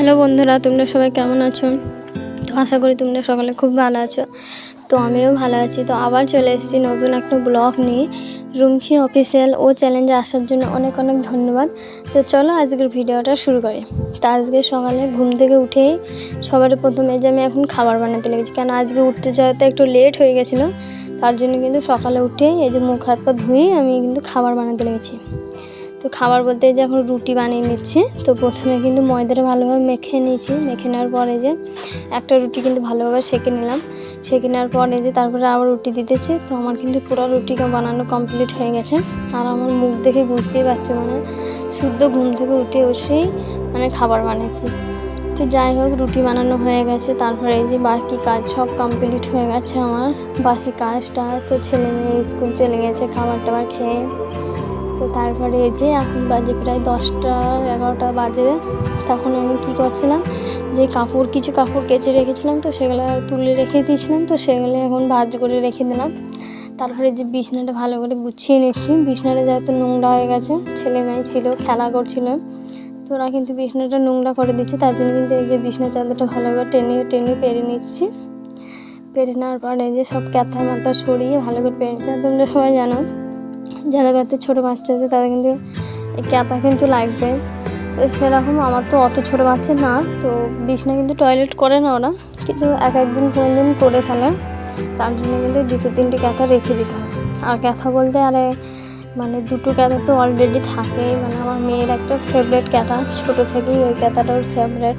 Hello বন্ধুরা, তোমরা সবাই কেমন আছো? তো আশা করি তোমরা সকালে খুব ভালো আছো। তো আমিও ভালো আছি। তো আবার চলে এসেছি নতুন একটা ব্লগ নিয়ে। রুমকি অফিসিয়াল ও চ্যালেঞ্জে আসার জন্য অনেক অনেক ধন্যবাদ। তো চলো আজকের ভিডিওটা শুরু করি। তো আজকে সকালে ঘুম থেকে উঠেই সবার প্রথমে যে আমি এখন খাবার বানাতে লেগেছি। কেন আজকে উঠতে যাওয়াতে একটু লেট হয়ে গেছিল। তার জন্য কিন্তু সকালে উঠেই এই যে মুখ হাত পা ধুয়ে আমি কিন্তু খাবার বানাতে লেগেছি। তো খাবার বলতে যে এখন রুটি বানিয়ে নিচ্ছি, তো প্রথমে কিন্তু ময়দাটা ভালোভাবে মেখে নিয়েছি। মেখে নেওয়ার পরে যে একটা রুটি কিন্তু ভালোভাবে সেঁকে নিলাম। সেঁকে নেওয়ার পরে যে তারপরে আবার রুটি দিতেছি, তো আমার কিন্তু পুরো রুটিটা বানানো কমপ্লিট হয়ে গেছে। আর আমার মুখ দেখে বুঝতেই পারছ মানে শুদ্ধ ঘুম থেকে উঠে বসেই মানে খাবার বানিয়েছি। তো যাই হোক, রুটি বানানো হয়ে গেছে। তারপরে এই যে বাকি কাজ সব কমপ্লিট হয়ে গেছে আমার। বাকি কাজ টাজ তো ছেলে মেয়ে স্কুল চলে গেছে খাবার টাবার খেয়ে। তো তারপরে এই যে এখন বাজে প্রায় দশটা, এগারোটা বাজে। তখন আমি কি করছিলাম যে কাপড়, কিছু কাপড় কেচে রেখেছিলাম তো, সেগুলো তুলে রেখে দিয়েছিলাম তো, সেগুলো এখন ভাজ করে রেখে দিলাম। তারপরে যে বিছনাটা ভালো করে গুছিয়ে নিচ্ছি। বিছনাটা যেহেতু নোংরা হয়ে গেছে, ছেলে মেয়ে ছিল, খেলা করছিল। তো ওরা কিন্তু বিছনাটা নোংরা করে দিচ্ছে, তার জন্য কিন্তু এই যে বিছনা চাদরটা ভালোভাবে টেনে টেনে পেরে নিচ্ছি। পেরে নেওয়ার পরে যে সব ক্যাথা মাথা সরিয়ে ভালো করে পেরে তোমরা সবাই জানো যাদের বাড়িতে ছোটো বাচ্চা আছে তাদের কিন্তু ক্যাথা কিন্তু লাগবে। তো সেরকম আমার তো অত ছোটো বাচ্চা না, তো বিছনা কিন্তু টয়লেট করে না ওরা কিন্তু এক একদিন কোনো দিন করে ফেলে। তার জন্য কিন্তু দুটো তিনটে ক্যাথা রেখে দিতে হয় আর ক্যাথা বলতে আরে মানে দুটো ক্যাথা তো অলরেডি থাকেই মানে আমার মেয়ের একটা ফেভারেট ক্যাথা, ছোটো থেকেই ওই ক্যাথাটা ওর ফেভারেট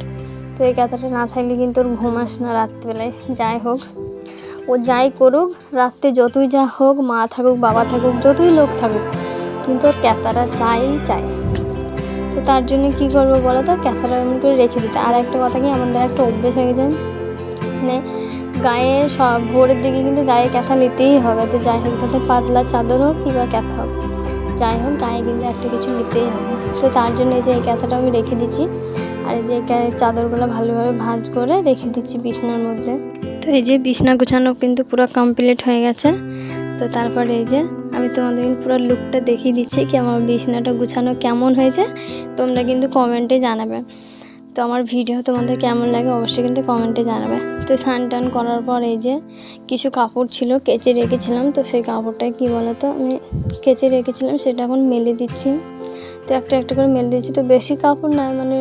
তো এই ক্যাথাটা না থাকলে কিন্তু ওর ঘুম আসে না রাত্রিবেলায়, যাই হোক। ও যাই করুক, রাত্রে যতই যা হোক, মা থাকুক, বাবা থাকুক, যতই লোক থাকুক, কিন্তু ওর ক্যাথাটা চাই চাই। তো তার জন্য কি করব বলো তো? ক্যাথাটা এমন করে রেখে দিতে। আর একটা কথা কি, আমাদের একটা অভ্যেস হয়ে গেছে। মানে গায়ে সব, ভোরের দিকে কিন্তু গায়ে ক্যাথা নিতেই হবে। তো যাই হোক, যাতে পাতলা চাদর হোক কিংবা ক্যাথা হোক, যাই হোক, গায়ে কিন্তু একটা কিছু নিতেই হবে। তো তার জন্য এই যে এই ক্যাথাটা আমি রেখে দিচ্ছি। আর এই যে চাদরগুলো ভালোভাবে ভাঁজ করে রেখে দিচ্ছি বিছানার মধ্যে। তো এই যে বিছনা গুছানো কিন্তু পুরো কমপ্লিট হয়ে গেছে। তো তারপরে এই যে আমি তোমাদের পুরো লুকটা দেখিয়ে দিচ্ছি কি আমার বিছনাটা গুছানো কেমন হয়েছে। তোমরা কিন্তু কমেন্টে জানাবে। তো আমার ভিডিও তোমাদের কেমন লাগে অবশ্যই কিন্তু কমেন্টে জানাবে। তো স্নান টান করার পর এই যে কিছু কাপড় ছিল কেচে রেখেছিলাম। তো সেই কাপড়টা কি বলো তো আমি কেচে রেখেছিলাম, সেটা এখন মেলে দিচ্ছি। তো একটা একটা করে মেলে দিচ্ছি। তো বেশি কাপড় নয় মানে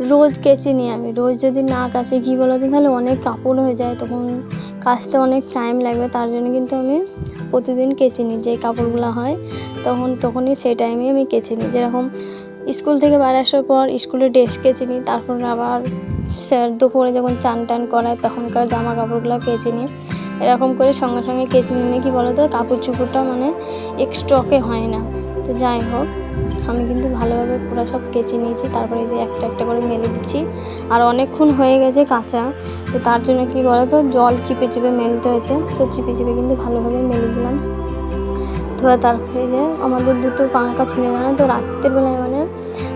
রোজ কেচে নিই আমি। রোজ যদি না কাচে, কী বলো তো তাহলে অনেক কাপড় হয়ে যায়, তখন কাচতে অনেক টাইম লাগবে। তার জন্য কিন্তু আমি প্রতিদিন কেচে নিই। যে কাপড়গুলো হয়, তখন, তখনই সেই টাইমে আমি কেচে নিই। যেরকম স্কুল থেকে বাড়ি আসার পর স্কুলে ড্রেস কেচে নিই, তারপর আবার স্যার দুপুরে যখন চান টান করায় তখনকার জামা কাপড়গুলো কেচে নিই। এরকম করে সঙ্গে সঙ্গে কেচে নিলে কি বলো তো কাপড় চোপড়টা মানে এক্সট্রকে হয় না। তো যাই হোক আমি কিন্তু ভালোভাবে পুরো সব কেচে নিয়েছি, তারপরে যে একটা একটা করে মেলে দিচ্ছি। আর অনেকক্ষণ হয়ে গেছে কাঁচা, তো তার জন্য কি বলো তো জল চিপে চিপে মেলতে হয়েছে, তো চিপে চিপে কিন্তু ভালোভাবে মেলে দিলাম। তো তারপরে যে আমাদের দুটো পাঙ্খা ছিল জানো তো রাত্রের বেলায় মানে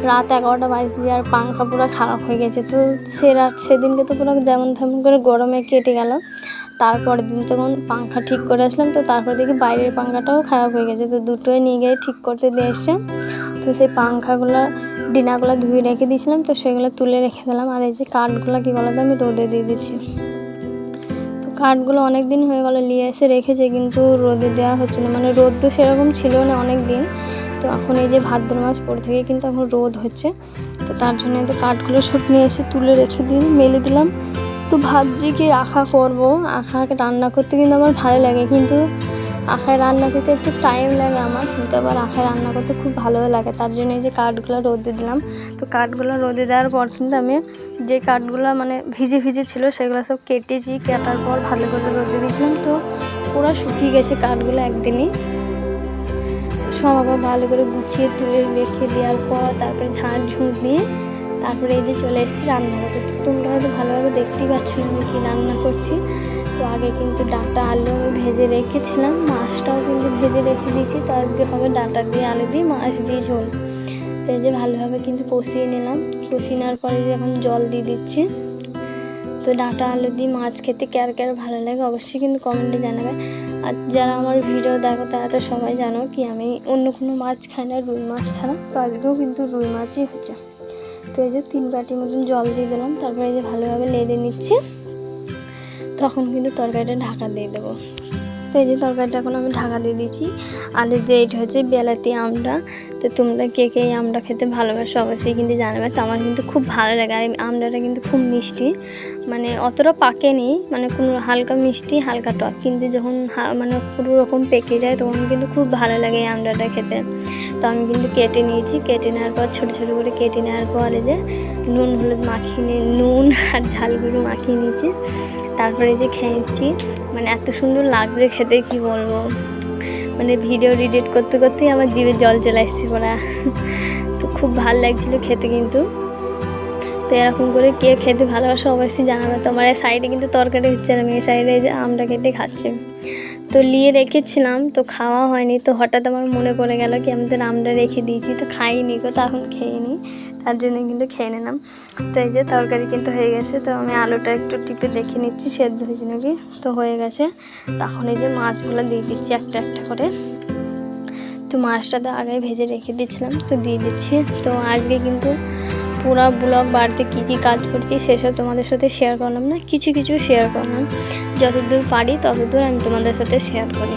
রাত এগারোটা বাজে আর পাঙ্খা পুরো খারাপ হয়ে গেছে। তো সে রাত সেদিনকে তো পুরো যেমন তেমন করে গরমে কেটে গেল। তারপরের দিন তখন পাঙ্খা ঠিক করে আসলাম, তো তারপর দেখি বাইরের পাঙ্খাটাও খারাপ হয়ে গেছে। তো দুটোই নিয়ে গিয়ে ঠিক করতে দিয়ে এসছে। তো সেই পাঙ্খাগুলো ডিনাগুলো ধুয়ে রেখে দিয়েছিলাম, তো সেগুলো তুলে রেখে দিলাম। আর এই যে কাঠগুলো কী বলো তো আমি রোদে দিয়ে দিচ্ছি। তো কাঠগুলো অনেক দিন হয়ে গেলো, নিয়ে এসে রেখেছে, কিন্তু রোদে দেওয়া হচ্ছে না। মানে রোদ তো সেরকম ছিল না অনেক দিন তো এখন এই যে ভাদ্র মাস পরে থেকে কিন্তু এখন রোদ হচ্ছে। তো তার জন্য তো কাঠগুলো সব নিয়ে এসে তুলে রেখে দিন মেলে দিলাম। তো ভাবছি কি আখা করব। আখাকে রান্না করতে কিন্তু আমার ভালো লাগে, কিন্তু আখায় রান্না করতে একটু টাইম লাগে আমার, কিন্তু আবার আখায় রান্না করতে খুব ভালো লাগে। তার জন্য এই যে কাঠগুলো রোদে দিলাম। তো কাঠগুলো রোদে দেওয়ার পর কিন্তু আমি যে কাঠগুলো মানে ভিজে ভিজে ছিল, সেগুলো সব কেটেছি, কাটার পর ভালো করে রোদে দিয়েছিলাম। তো পুরো শুকিয়ে গেছে কাঠগুলো একদিনই। সব আবার ভালো করে গুছিয়ে তুলে রেখে দেওয়ার পর তারপরে ঝাড় ঝুঁক দিয়ে তারপরে এই যে চলে এসেছি রান্না করতে তো তোমরা হয়তো ভালোভাবে দেখতেই পাচ্ছ আমি কী রান্না করছি। তো আগে কিন্তু ডাটা, আলু আমি ভেজে রেখেছিলাম, মাছটাও কিন্তু ভেজে রেখে দিয়েছি। তো আজকে হবে ডাটা দিয়ে আলু দিয়ে, মাছ দিয়ে ঝোল। তো এই যে ভালোভাবে কিন্তু কষিয়ে নিলাম। কষিয়ে নেওয়ার পরে এখন জল দিয়ে দিচ্ছি। তো ডাটা, আলু দিয়ে মাছ খেতে কার কার ভালো লাগে অবশ্যই কিন্তু কমেন্টে জানাবে। আর যারা আমার ভিডিও দেখো, তারা তো সবাই জানো কি আমি অন্য কোনো মাছ খাই না, রুই মাছ ছাড়া। তো আজকেও কিন্তু রুই মাছই হচ্ছে। এই যে তিন বাটির মতন জল দিয়ে দিলাম, তারপরে এই যে ভালোভাবে লেদে নিচ্ছে, তখন কিন্তু তরকারিটা ঢাকা দিয়ে দেবো। তো এই যে তরকারিটা এখন আমি ঢাকা দিয়ে দিয়েছি। আর যে এটা হচ্ছে বেলাতি আমটা তো তোমরা কে কে এই আমটা খেতে ভালোবাসো অবশ্যই কিন্তু জানাবে। তো আমার কিন্তু খুব ভালো লাগে আর আমটাটা কিন্তু খুব মিষ্টি। মানে অতটা পাকেনি মানে কোনো হালকা মিষ্টি, হালকা টক। কিন্তু যখন মানে পুরো রকম পেকে যায় তখন কিন্তু খুব ভালো লাগে এই আমটাটা খেতে। তো আমি কিন্তু কেটে নিয়েছি। কেটে নেওয়ার পর, ছোটো ছোটো করে কেটে নেওয়ার পর যে নুন, হলুদ মাখিয়ে নুন আর ঝাল গুঁড়ো মাখিয়ে নিয়েছি। তারপরে যে খেয়েছি মানে এত সুন্দর লাগছে খেতে, কি বলব? মানে ভিডিও এডিট করতে করতেই আমার জিভে জল চলে আসছে পড়া তো খুব ভালো লাগছিল খেতে কিন্তু। তো এরকম করে কে খেতে ভালোবাসে অবশ্যই জানাবে। তো আমার এই সাইডে কিন্তু তরকারি হচ্ছে না আমি এই সাইডে যে আমটা কেটে খাচ্ছি। তো লিয়ে রেখেছিলাম, তো খাওয়া হয়নি। তো হঠাৎ আমার মনে পড়ে গেল কি আমাদের আমটা রেখে দিয়েছি, তো খাইনি গো তখন খেয়ে নিই তার জন্য কিন্তু খেয়ে নিলাম। তো এই যে তরকারি কিন্তু হয়ে গেছে, তো আমি আলুটা একটু টিপে দেখে নিচ্ছি, সেদ্ধ হয়েছে নাকি? তো হয়ে গেছে। তখন এই যে মাছগুলো দিয়ে দিচ্ছি একটা একটা করে। তো মাছটা তো আগে ভেজে রেখে দিয়েছিলাম, তো দিয়ে দিচ্ছি। তো আজকে কিন্তু পুরো ব্লগ বাড়িতে কী কী কাজ করছি সেসব তোমাদের সাথে শেয়ার করলাম না, কিছু কিছু শেয়ার করলাম। যতদূর পারি ততদূর আমি তোমাদের সাথে শেয়ার করি।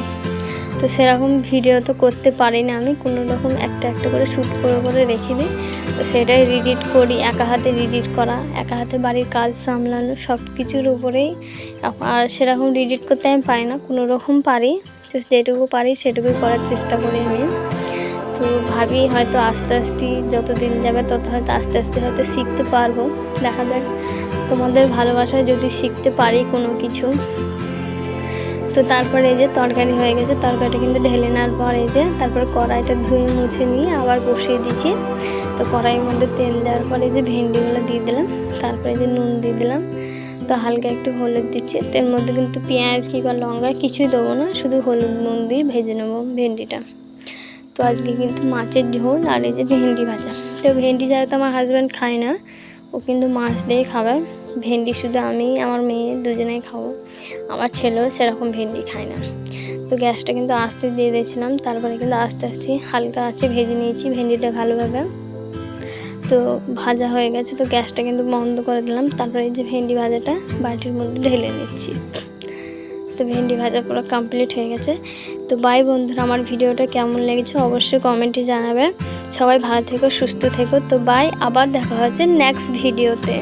তো সেরকম ভিডিও তো করতে পারি না আমি। কোনো রকম একটা একটা করে শ্যুট করে করে রেখে দিই তো সেটাই রিডিট করি, একা হাতে রিডিট করা, একা হাতে বাড়ির কাজ সামলানো সব কিছুর উপরেই। আর সেরকম রিডিট করতে আমি পারি না, কোনো রকম পারি। তো যেটুকু পারি সেটুকুই করার চেষ্টা করি আমি। তো ভাবি হয়তো আস্তে আস্তে যত দিন যাবে তত হয়তো আস্তে আস্তে হয়তো শিখতে পারব। দেখা যাক তোমাদের ভালোবাসায় যদি শিখতে পারি কোনো কিছু। তো তারপরে এই যে তরকারি হয়ে গেছে, তরকারিটা কিন্তু ঢেলে নেওয়ার পর এই যে তারপর কড়াইটা ধুয়ে মুছে নিয়ে আবার বসিয়ে দিয়েছি। তো কড়াইয়ের মধ্যে তেল দেওয়ার পরে এই যে ভেন্ডিগুলো দিয়ে দিলাম, তারপরে যে নুন দিয়ে দিলাম। তো হালকা একটু হলুদ দিচ্ছি এর মধ্যে কিন্তু পেঁয়াজ কিংবা লঙ্কা কিছুই দেবো না, শুধু হলুদ নুন দিয়ে ভেজে নেব ভেন্ডিটা। তো আজকে কিন্তু মাছের ঝোল আর এই যে ভেন্ডি ভাজা। তো ভেন্ডি যেহেতু আমার হাজব্যান্ড খায় না, ও কিন্তু মাছ দিয়ে খাবে। ভেন্ডি শুধু আমি, আমার মেয়ে দুজনেই খাব। আমার ছেলেও সেরকম ভেন্ডি খায় না। তো গ্যাসটা কিন্তু আস্তে দিয়ে দিয়েছিলাম, তারপরে কিন্তু আস্তে আস্তে হালকা আছে ভেজে নিয়েছি ভেন্ডিটা ভালোভাবে। তো ভাজা হয়ে গেছে, তো গ্যাসটা কিন্তু বন্ধ করে দিলাম, তারপরে এই যে ভেন্ডি ভাজাটা বাটির মধ্যে ঢেলে নিচ্ছি। তো ভেন্ডি ভাজা পুরো কমপ্লিট হয়ে গেছে। তো বাই বন্ধুরা, আমার ভিডিওটা কেমন লেগেছে অবশ্যই কমেন্টে জানাবে। সবাই ভালো থেকো, সুস্থ থেকো, তো বাই আবার দেখা হচ্ছে নেক্সট ভিডিওতে